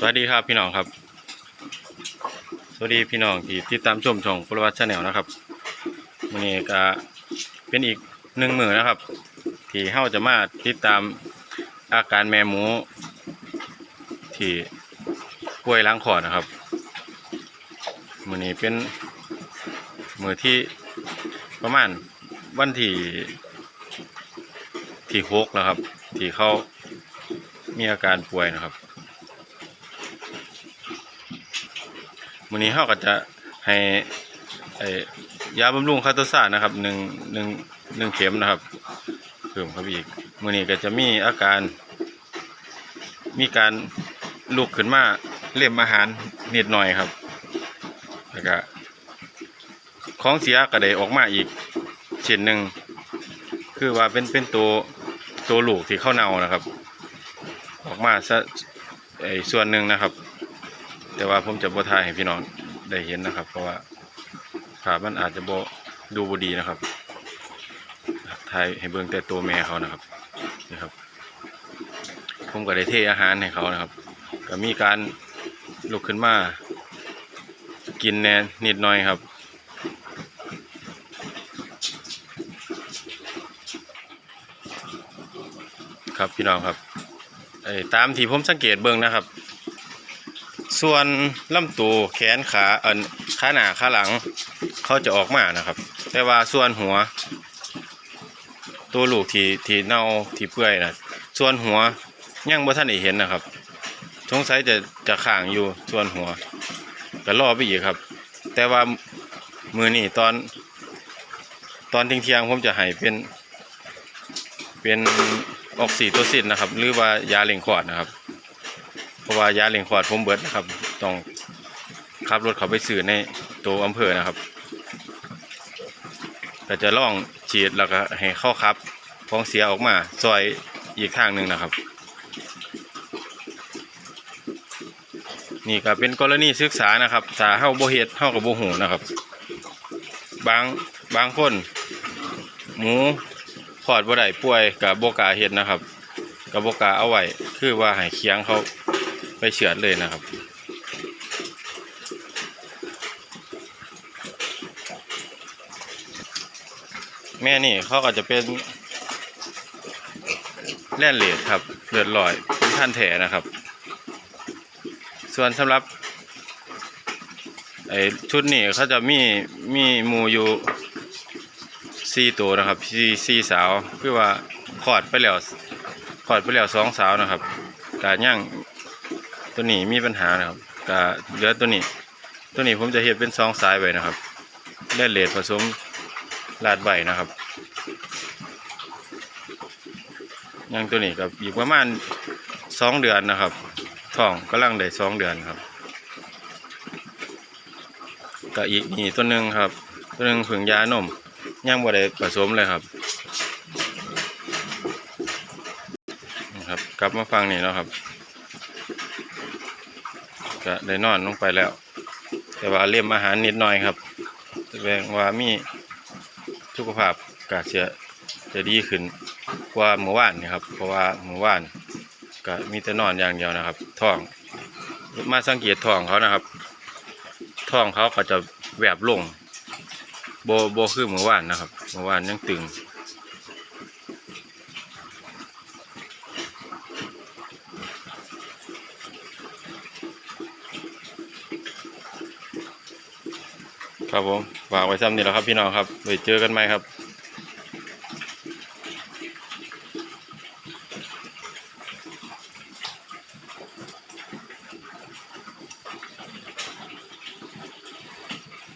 สวัสดีครับพี่น้องครับ สวัสดีพี่น้องที่ติดตามชมช่องพลวัตชาแนลนะครับวันนี้ก็เป็นอีกหนึ่งมือนะครับ ที่เฮาจะมาติดตามอาการแม่หมู ที่ป่วยล้างคอดนะครับมือนี้เป็นมือที่ประมาณวันที่ที่หกแล้วครับ ที่เขามีอาการป่วยนะครับ วันนี้เขาก็จะให้ไอ้ยาบำรุงคาโตซานะครับหนึ่งหนึ่งหนึ่งเข็มนะครับเพิ่มเข้าไปอีกวันนี้ก็จะมีอาการ มีการลุกขึ้นมาเล่มอาหารนิดหน่อยครับแล้วก็ของเสียก็ได้ออกมาอีกชิ้นหนึ่งคือว่าเป็นเป็นตัวตัวลูกที่เข้าเน่านะครับ ออกมาซะส่วนหนึ่งนะครับ แต่ว่าผมจะบ่ทายให้พี่น้องได้เห็นนะครับ เพราะว่าภาพมันอาจจะบ่ดูบ่ดีนะครับทายให้เบิ่งแต่ตัวแม่เขานะครับนี่ครับ ผมก็ได้เทอาหารให้เขานะครับ ก็มีการลุกขึ้นมากินแน่นิดหน่อยครับ ครับพี่น้องครับไอ้ตามที่ผมสังเกตเบิ่งนะครับ ส่วนลำตัวแขนขาเอินขาหน้าขาหลัง เขาจะออกมานะครับ แต่ว่าส่วนหัว ตัวลูกที่ที่เน่าที่เปื่อยนะส่วนหัวยังบ่ท่านได้เห็นนะครับสงสัยจะจะข้างอยู่ส่วนหัวก็รอไปอีกครับ แต่ว่ามือนี่ตอน ตอนเที่ยงๆผมจะให้เป็น เป็นออกซิโตซินนะครับ หรือว่ายาเล่งคลอดนะครับ ราะว่ายาเล่งคลอดผมเบิดนะครับ ต้องขับรถเขาไปซื้อในตัวอำเภอนะครับก็จะล่องฉีดแล้วก็ให้เข้าครับฟองเสียออกมาซอยอีกทางหนึ่งนะครับ นี่ก็เป็นกรณีศึกษานะครับถ้าเฮาบ่เฮดเฮาก็บ่ฮู้นะครับ บางบางคน หมูคลอดบ่ได้ป่วยก็บ่กาเฮ็ดนะครับก็บ่กาเอาไว้คือว่าให้เคียงเขา ไปเฉือดเลยนะครับ แม่นี่เขาก็จะเป็นแล่นเหลดครับเลือดลอยเป็นท่านแถนะครับ ส่วนสำหรับไอชุดนี้เขาจะมีมีมูอยู่สี่ตัวนะครับสี่สี่สาวคือว่าคลอดไปแล้วคลอดไปแล้วสองสาวนะครับกาย่าง ตัวนี้มีปัญหานะครับกาเหลือตัวนี้ ตัวนี้ผมจะเห็ดเป็นสองสายไว้นะครับแล่เลดผสมลาดใบนะครับยังตัวนี้กับอีกประมาณสองเดือนนะครับท้องกำลังได้สองเดือนครับก็อีกนี่ตัวหนึ่งครับ ตัวหนึ่งผึ่งยานมยังบ่ได้ผสมเลยครับนะครับ กลับมาฟังนี่เนาะครับ ก็ได้นอนลงไปแล้ว แต่ว่าเลี่ยมอาหารนิดหน่อยครับแสดงว่ามีสุขภาพก็จะจะดีขึ้นกว่าเมื่อวานนี่ครับ เพราะว่าเมื่อวานก็มีแต่นอนอย่างเดียวนะครับท้องมาสังเกตท้องเขานะครับท้องเขาก็จะแหวบลงโบโบคือเมื่อวานนะครับเมื่อวานยังตึง ครับผมฝากไว้ซ้ำนี่แหละครับพี่น้องครับไว้เจอกันไหมครับ